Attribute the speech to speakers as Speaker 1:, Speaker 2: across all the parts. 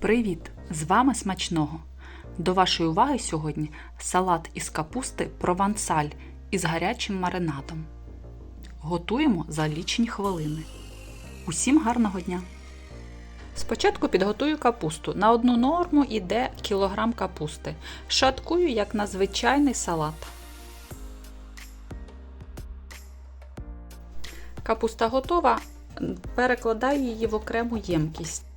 Speaker 1: Привіт! З вами смачного! До вашої уваги сьогодні салат із капусти провансаль із гарячим маринадом. Готуємо за лічені хвилини. Усім гарного дня! Спочатку підготую капусту. На одну норму йде кілограм капусти. Шаткую як на звичайний салат. Капуста готова. Перекладаю її в окрему ємкість.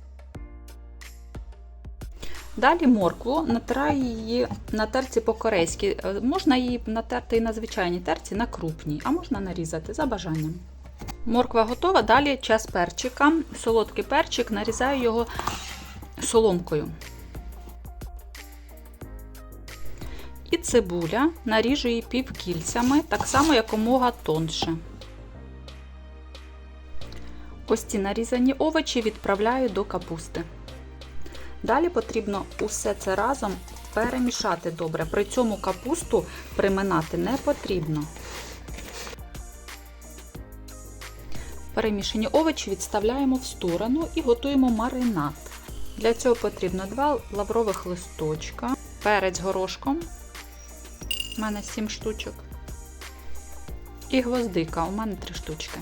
Speaker 1: Далі моркву натираю її на терці по-корейськи. Е, Можна її натерти і на звичайній терці, на крупній, а можна нарізати за бажанням. Морква готова, далі час перчика. Солодкий перчик, нарізаю його соломкою. І цибуля наріжу її півкільцями, так само якомога тонше. Ось ці нарізані овочі відправляю до капусти. Далі потрібно усе це разом перемішати добре. При цьому капусту приминати не потрібно. Перемішані овочі відставляємо в сторону і готуємо маринад. Для цього потрібно 2 лаврових листочка, перець горошком, у мене 7 штучок, і гвоздика, у мене 3 штучки.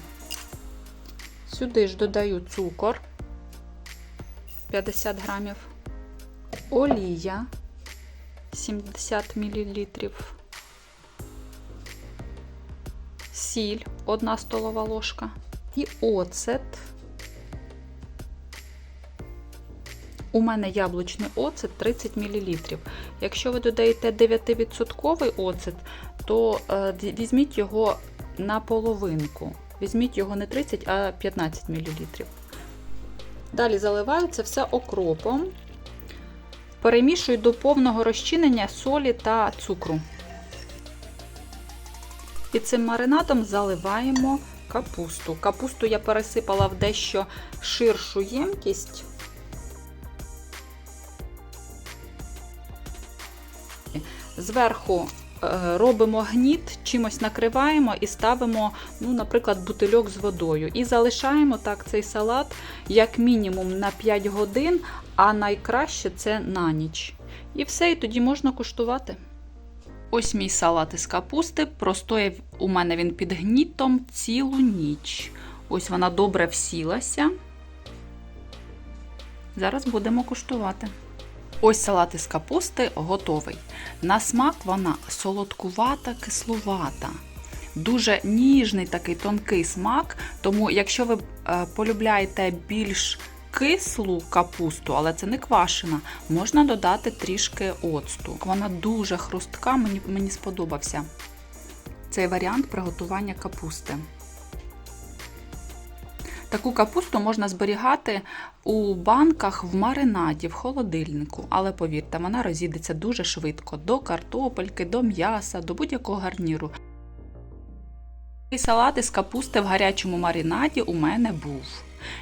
Speaker 1: Сюди ж додаю цукор 50 грамів, олія 70 мл, сіль 1 столова ложка і оцет. У мене яблучний оцет 30 мл. Якщо ви додаєте 9% оцет, то е, візьміть його на половинку. Візьміть його не 30, а 15 мл. Далі заливаю це все окропом, перемішую до повного розчинення солі та цукру. І цим маринадом заливаємо капусту. Капусту я пересипала в дещо ширшу ємкість. Зверху робимо гніт, чимось накриваємо і ставимо, ну, наприклад, бутильок з водою. І залишаємо так цей салат як мінімум на 5 годин, а найкраще це на ніч. І все, і тоді можна куштувати. Ось мій салат із капусти. Простояв у мене він під гнітом цілу ніч. Ось вона добре всілася. Зараз будемо куштувати. Ось салат із капусти готовий. На смак вона солодкувата, кислувата. Дуже ніжний такий тонкий смак. Тому, якщо ви е, полюбляєте більш кислу капусту, але це не квашена, можна додати трішки оцту. Вона дуже хрустка, мені, мені сподобався цей варіант приготування капусти. Таку капусту можна зберігати у банках в маринаді, в холодильнику, але повірте, вона розійдеться дуже швидко до картопельки, до м'яса, до будь-якого гарніру. І салат із капусти в гарячому маринаді у мене був.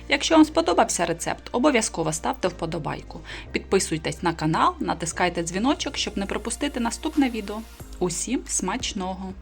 Speaker 1: Якщо вам сподобався рецепт, обов'язково ставте вподобайку. Підписуйтесь на канал, натискайте дзвіночок, щоб не пропустити наступне відео. Усім смачного!